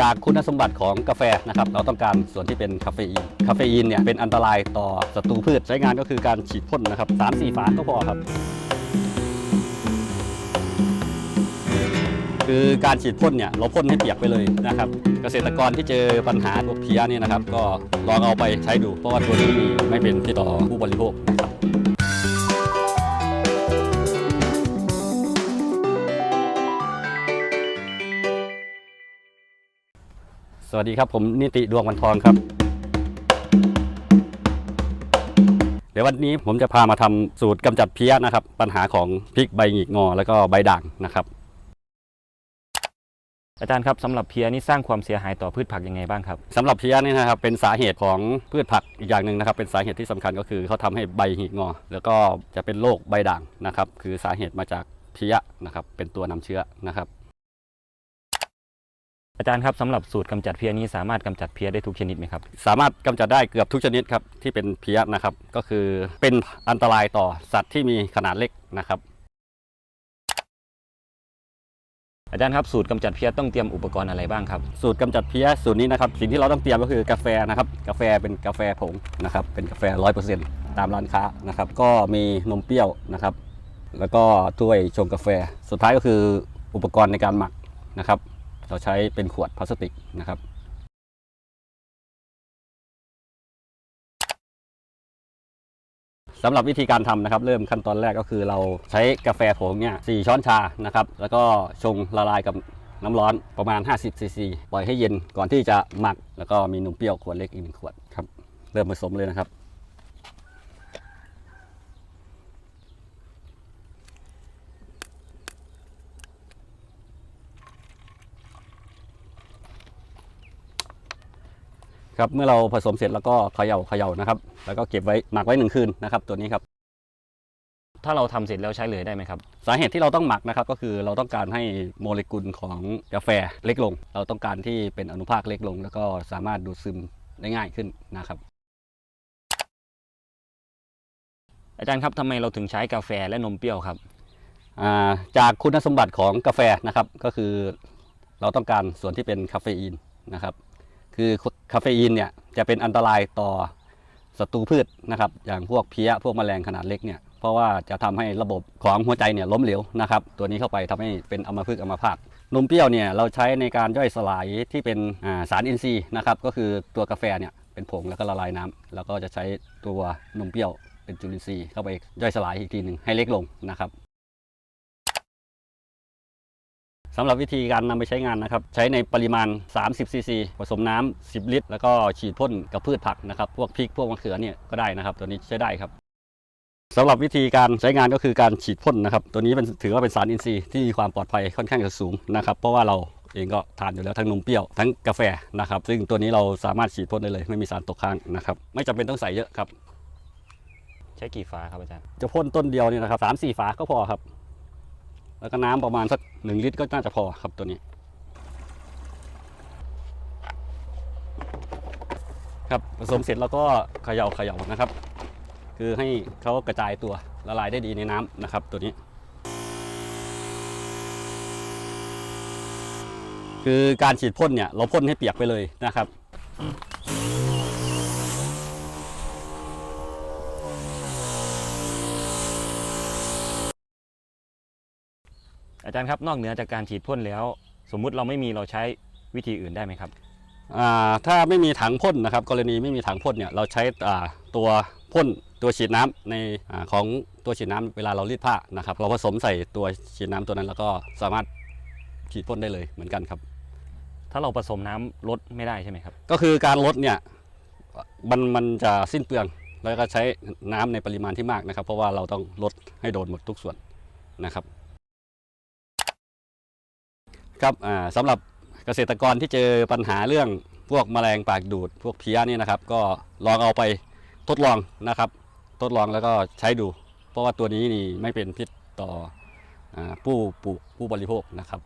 จากคุณสมบัติของกาแฟนะครับเราต้องการส่วนที่เป็นคาเฟอีนคาเฟอีนเนี่ยเป็นอันตรายต่อศัตรูพืชใช้งานก็คือการฉีดพ่นนะครับสามสี่ฝาก็พอครับ คือการฉีดพ่นเนี่ยเราพ่นให้เปียกไปเลยนะครับ เกษตรกรที่เจอปัญหาพวกเพี้ยเนี่ยนะครับ ก็ลองเอาไปใช้ดูเพราะว่าตัวนี้ไม่เป็นที่ต่อผู้บริโภค สวัสดีครับผมนิติดวงวันทองครับ เดี๋ยววันนี้ผมจะพามาทำสูตรกำจัดเพี้ยนะครับ ปัญหาของพริกใบหงิกงอ แล้วก็ใบด่างนะครับ อาจารย์ครับสำหรับเพี้ยนี่สร้างความเสียหายต่อพืชผักยังไงบ้างครับสำหรับเพี้ยนี่นะครับเป็นสาเหตุของพืชผักอีกอย่างหนึ่งนะครับ เป็นสาเหตุที่สำคัญก็คือเขาทำให้ใบหงิกงอ แล้วก็จะเป็นโรคใบด่างนะครับ คือสาเหตุมาจากเพี้ยนะครับเป็นตัวนำเชื้อนะครับ อาจารย์ครับสำหรับสูตรกำจัดเพี้ยนี้สามารถกำจัดเพี้ยได้ทุกชนิดไหมครับ สามารถกำจัดได้เกือบทุกชนิดครับที่เป็นเพี้ยนะครับ ก็คือเป็นอันตรายต่อสัตว์ที่มีขนาดเล็กนะครับ อาจารย์ครับสูตรกำจัดเพี้ยต้องเตรียมอุปกรณ์อะไรบ้างครับสูตรกำจัดเพี้ยสูตรนี้นะครับสิ่งที่เราต้องเตรียมก็คือกาแฟนะครับกาแฟเป็นกาแฟผงนะครับเป็นกาแฟร้อยเปอร์เซ็นต์ตามร้านค้านะครับ ก็มีนมเปรี้ยวนะครับ แล้วก็ถ้วยชงกาแฟ สุดท้ายก็คืออุปกรณ์ในการหมักนะครับ เราใช้เป็นขวดพลาสติกนะครับสำหรับวิธีการทำนะครับเริ่มขั้นตอนแรกก็คือเราใช้กาแฟผงเนี่ยสช้อนชานะครับแล้วก็ชงละลายกับน้ำร้อนประมาณ 50ซีซีปล่อยให้เย็นก่อนที่จะหมัก แล้วก็มีนมเปรี้ยวขวดเล็กอีกหนึ่งขวดครับเริ่มผสมเลยนะครับ ครับเมื่อเราผสมเสร็จแล้วก็เขย่าเขย่านะครับ แล้วก็เก็บไว้หมักไว้หนึ่งคืนนะครับตัวนี้ครับ ถ้าเราทำเสร็จแล้วใช้เลยได้ไหมครับ สาเหตุที่เราต้องหมักนะครับก็คือเราต้องการให้โมเลกุลของกาแฟเล็กลง เราต้องการที่เป็นอนุภาคเล็กลง แล้วก็สามารถดูดซึมได้ง่ายขึ้นนะครับ อาจารย์ครับทำไมเราถึงใช้กาแฟและนมเปรี้ยวครับ อ่าจากคุณสมบัติของกาแฟนะครับก็คือเราต้องการส่วนที่เป็นคาเฟอีนนะครับ คือคาเฟอีนเนี่ยจะเป็นอันตรายต่อศัตรูพืชนะครับอย่างพวกเพี้ยพวกแมลงขนาดเล็กเนี่ยเพราะว่าจะทำให้ระบบของหัวใจเนี่ยล้มเหลวนะครับตัวนี้เข้าไปทำให้เป็นอัมพฤกษ์อัมพาตนมเปรี้ยวเนี่ยเราใช้ในการย่อยสลายที่เป็นสารอินทรีย์นะครับก็คือตัวกาแฟเนี่ยเป็นผงแล้วก็ละลายน้ำแล้วก็จะใช้ตัวนมเปรี้ยวเป็นจุลินทรีย์เข้าไปย่อยสลายอีกทีหนึ่งให้เล็กลงนะครับ สำหรับวิธีการนำไปใช้งานนะครับ ใช้ในปริมาณ 30 ซีซีผสมน้ำ 10 ลิตร แล้วก็ฉีดพ่นกับพืชผักนะครับ พวกพริกพวกมะเขือเนี่ยก็ได้นะครับ ตัวนี้ใช้ได้ครับสำหรับวิธีการใช้งานก็คือการฉีดพ่นนะครับ ตัวนี้เป็นถือว่าเป็นสารอินทรีย์ที่มีความปลอดภัยค่อนข้างจะสูงนะครับ เพราะว่าเราเองก็ทานอยู่แล้วทั้งนมเปรี้ยวทั้งกาแฟนะครับ ซึ่งตัวนี้เราสามารถฉีดพ่นได้เลยไม่มีสารตกค้างนะครับ ไม่จำเป็นต้องใส่เยอะครับ ใช้กี่ฝาครับอาจารย์ จะพ่นต้นเดียวเนี่ยนะครับสามสี่ฝาก็พอครับ แล้วก็น้ำประมาณสักหนึ่งลิตรก็น่าจะพอครับตัวนี้ ครับผสมเสร็จแล้วก็เขย่าเขย่านะครับ คือให้เขากระจายตัวละลายได้ดีในน้ำนะครับ ตัวนี้ คือการฉีดพ่นเนี่ย เราพ่นให้เปียกไปเลยนะครับ อาจารย์ครับนอกเหนือจากการฉีดพ่นแล้ว สมมุติเราไม่มีเราใช้วิธีอื่นได้ไหมครับอ่าถ้าไม่มีถังพ่นนะครับ กรณีไม่มีถังพ่นเนี่ยเราใช้อ่าตัวพ่นตัวฉีดน้ำในอาของตัวฉีดน้ำเวลาเรารีดผ้านะครับ เราผสมใส่ตัวฉีดน้ำตัวนั้น แล้วก็สามารถฉีดพ่นได้เลยเหมือนกันครับ ถ้าเราผสมน้ำลดไม่ได้ใช่ไหมครับ ก็คือการลดเนี่ยมันมันจะสิ้นเปลืองแล้วก็ใช้น้ำในปริมาณที่มากนะครับ เพราะว่าเราต้องลดให้โดนหมดทุกส่วนนะครับ ครับอ่าสำหรับเกษตรกรที่เจอปัญหาเรื่องพวกแมลงปากดูด พวกเพี้ยนี่นะครับ ก็ลองเอาไปทดลองนะครับ ทดลองแล้วก็ใช้ดู เพราะว่าตัวนี้นี่ไม่เป็นพิษต่ออผู้ปลูกผู้บริโภคนะครับ